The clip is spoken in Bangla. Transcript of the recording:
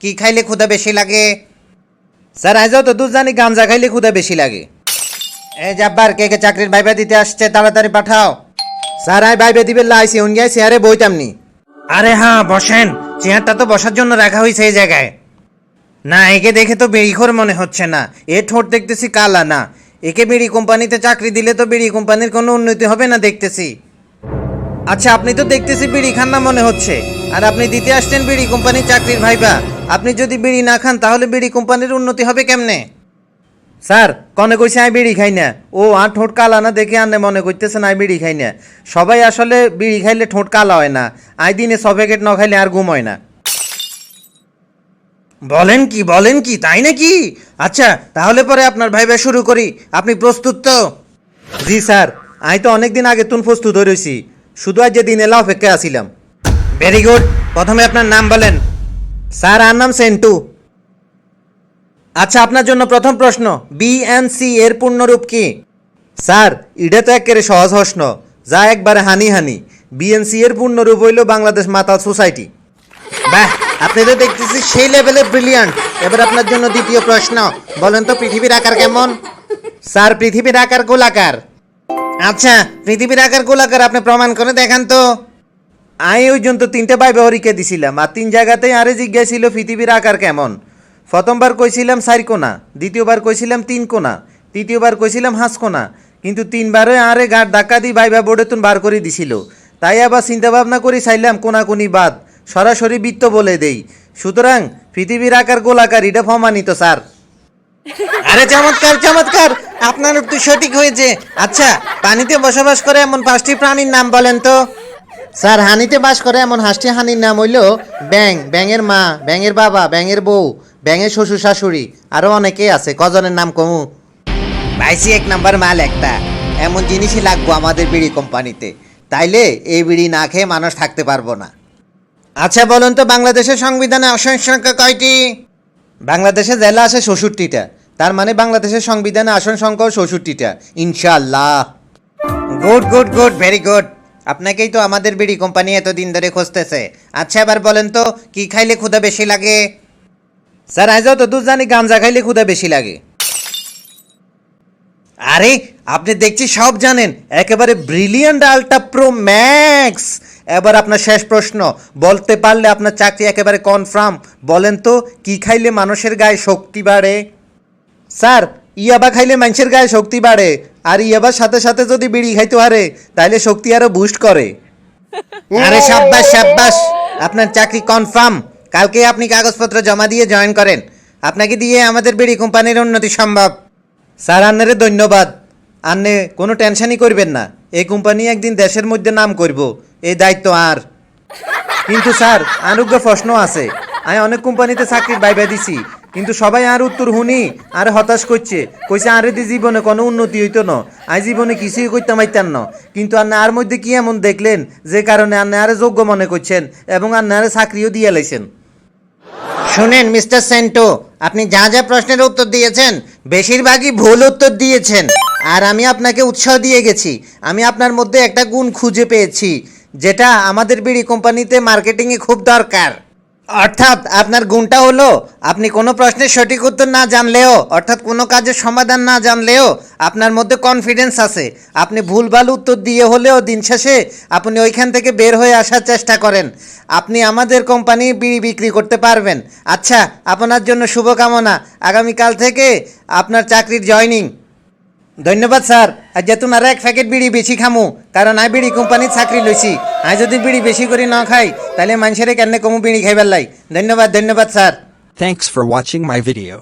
কি খাইলে ক্ষুধা বেশি লাগে? স্যার আজও তো দুধ জানি, গাঞ্জা খাইলে ক্ষুধা বেশি লাগে। এই জাব্বার, কে কে চাকরির ভাইবা দিতে আসছে, তাড়াতাড়ি পাঠাও। স্যার, আই ভাইবা দিবে লাইছি উন গিয়ে চেয়ারে বইতামনি আরে হ্যাঁ বসেন, চেয়ারটা তো বসার জন্য রাখা হয়েছে এই জায়গায়। না, একে দেখে তো বেড়িখোর মনে হচ্ছে না। এ ঠোঁট দেখতেছি কালা না। একে বিড়ি কোম্পানিতে চাকরি দিলে তো বিড়ি কোম্পানির কোনো উন্নতি হবে না দেখতেছি। আচ্ছা আপনি তো দেখতেছি বিড়ি খান না মনে হচ্ছে। আর আপনি দিতে আসছেন বিড়ি কোম্পানির চাকরির ভাইবা। আপনি যদি বিড়ি না খান, তাহলে বিড়ি কোম্পানির উন্নতি হবে কেমনে? স্যার, কনে কইছে আমি বিড়ি খাই না। ও আর ঠোঁট কালা না দেখে আনে মনে করতেছে না বিড়ি খাই না। সবাই আসলে বিড়ি খাইলে ঠোঁট কালা হয় না। আই দিনে ছ প্যাকেট ন খাইলে আর ঘুম হয় না। বলেন কি বলেন কি, তাই নাকি? আচ্ছা তাহলে পরে আপনার ভাইবা শুরু করি। আপনি প্রস্তুত তো? জি, স্যার। আমি তো অনেকদিন আগে তুন প্রস্তুত হয়ে রয়েছি শুধু আজ যে দিন এলা আসিলাম ভেরি গুড প্রথমে আপনার নাম বলেন। স্যার, আর নাম সেন্টু। আচ্ছা আপনার জন্য প্রথম প্রশ্ন বি অ্যান্ড সি এর পূর্ণরূপ কি? স্যার এটা তো একেবারে সহজ প্রশ্ন, যা একবারে হানি হানি। বিএনসি এর পূর্ণরূপ হইল বাংলাদেশ মাতাল সোসাইটি। বাহ, আপনি তো দেখতেছি সেই লেভেলে ব্রিলিয়ান্ট এবার আপনার জন্য দ্বিতীয় প্রশ্ন, বলেন তো পৃথিবীর আকার কেমন? স্যার, পৃথিবীর আকার গোলাকার। আচ্ছা পৃথিবীর আকার গোলাকার আপনি প্রমাণ করে দেখান তো। আমি ওই জন্য তিনটে বাই ব্যবহারিকে দিছিলাম, আর তিন জায়গাতেই আরে জিজ্ঞাসা ছিল পৃথিবীর আকার কেমন? প্রথমবার কইছিলাম চার কোনা দ্বিতীয়বার কইছিলাম তিন কোনা তৃতীয়বার কইছিলাম হাঁস কোনা কিন্তু তিনবারে আরে গাঁট ধাক্কা দিয়ে বাইবা বোর্ডে তুন বার করে দিছিল। তাই আবার চিন্তা ভাবনা করে চাইলাম কোনাকুনি বাদ, সরাসরি বৃত্ত বলে দেই। সুতরাং পৃথিবীর আকার গোলাকার, এটা প্রমাণিত, স্যার। আরে চমৎকার চমৎকার! আপনার উত্তর সঠিক হয়েছে। আচ্ছা পানিতে বসবাস করে এমন পাঁচটি প্রাণীর নাম বলেন তো। স্যার হানিতে বাস করে এমন হাঁসটি হানির নাম হইল ব্যাং ব্যাঙের মা ব্যাঙের বাবা ব্যাঙের বউ ব্যাঙের শ্বশুর শাশুড়ি আরও অনেকেই আছে কজনের নাম কমু? পাইছি এক নাম্বার মাল একটা। এমন জিনিসই লাগবো আমাদের বিড়ি কোম্পানিতে। তাইলে এই বিড়ি না খেয়ে মানুষ থাকতে পারব না। আচ্ছা বলুন তো বাংলাদেশের সংবিধানে আসন সংখ্যা কয়টি? বাংলাদেশে জেলা আছে ষষট্টিটা তার মানে বাংলাদেশের সংবিধানে আসন সংখ্যাও ষষট্টিটা ইনশাল্লাহ good good good very good. আপনাকেই তো আমাদের বিড়ি কোম্পানি এতদিন ধরে খুঁজতেছে। আচ্ছা এবার বলেন তো, কি খাইলে ক্ষুধা বেশি লাগে? স্যার আজও তো দুধ জানি গাঞ্জা খাইলে ক্ষুধা বেশি লাগে। আরে, আপনি দেখছি সব জানেন, একেবারে ব্রিলিয়ান্ট আলটা প্রো ম্যাক্স এবার আপনার শেষ প্রশ্ন, বলতে পারলে আপনার চাকরি একেবারে কনফার্ম। বলেন তো, কি খাইলে মানুষের গায়ে শক্তি বাড়ে? স্যার ইয়াবা খাইলে মানুষের গায়ে শক্তি বাড়ে, আর ইয়াবার সাথে সাথে যদি বিড়ি খাইতে পারে তাহলে শক্তি আরও বুস্ট করে। আরে সাব্বাস সাব্বাস! আপনার চাকরি কনফার্ম কালকে আপনি কাগজপত্র জমা দিয়ে জয়েন করেন। আপনাকে দিয়ে আমাদের বিড়ি কোম্পানির উন্নতি সম্ভব। স্যার, আন্নারে ধন্যবাদ। আন্নে কোনো টেনশনই করবেন না। এই কোম্পানি একদিন দেশের মধ্যে নাম করব। এই দায়িত্ব আর। কিন্তু স্যার আরোগ্য প্রশ্ন আছে। আমি অনেক কোম্পানিতে চাকরির বাইবা দিছি। কিন্তু সবাই আর উত্তর শুনি, আর হতাশ করছে। কইছে, আর দি জীবনে কোনো উন্নতি হইতো না। আই জীবনে কিছুই করতে পাইতাম না। কিন্তু আর আর মধ্যে কি এমন দেখলেন? যে কারণে আর আরে যোগ্য মনে করছেন এবং আর আরে চাকরিও দিয়ে লাইছেন। শুনেন, মিস্টার সেন্টো, আপনি যা যা প্রশ্নের উত্তর দিয়েছেন, বেশিরভাগই ভুল উত্তর দিয়েছেন। আর আমি আপনাকে উৎসাহ দিয়ে গেছি। আমি আপনার মধ্যে একটা গুণ খুঁজে পেয়েছি, যেটা আমাদের বিড়ি কোম্পানিতে মার্কেটিংয়ে খুব দরকার। অর্থাৎ আপনার গুণটা হলো, আপনি কোনো প্রশ্নের সঠিক উত্তর না জানলেও, অর্থাৎ কোনো কাজের সমাধান না জানলেও আপনার মধ্যে কনফিডেন্স আছে। আপনি ভুলভাল উত্তর দিয়ে হলেও দিন শেষে আপনি ওইখান থেকে বের হয়ে আসার চেষ্টা করেন। আপনি আমাদের কোম্পানি বিড়ি বিক্রি করতে পারবেন। আচ্ছা আপনার জন্য শুভকামনা। আগামীকাল থেকে আপনার চাকরির জয়নিং। ধন্যবাদ স্যার। আর যেতুন আর এক প্যাকেট বিড়ি বেশি খামু, কারণ আমি বিড়ি কোম্পানির চাকরি লইছি। আমি যদি বিড়ি বেশি করে না খাই, তাহলে মানুষের কেন কমু বিড়ি খাইবার লাই ধন্যবাদ ধন্যবাদ, sir thanks for watching my video.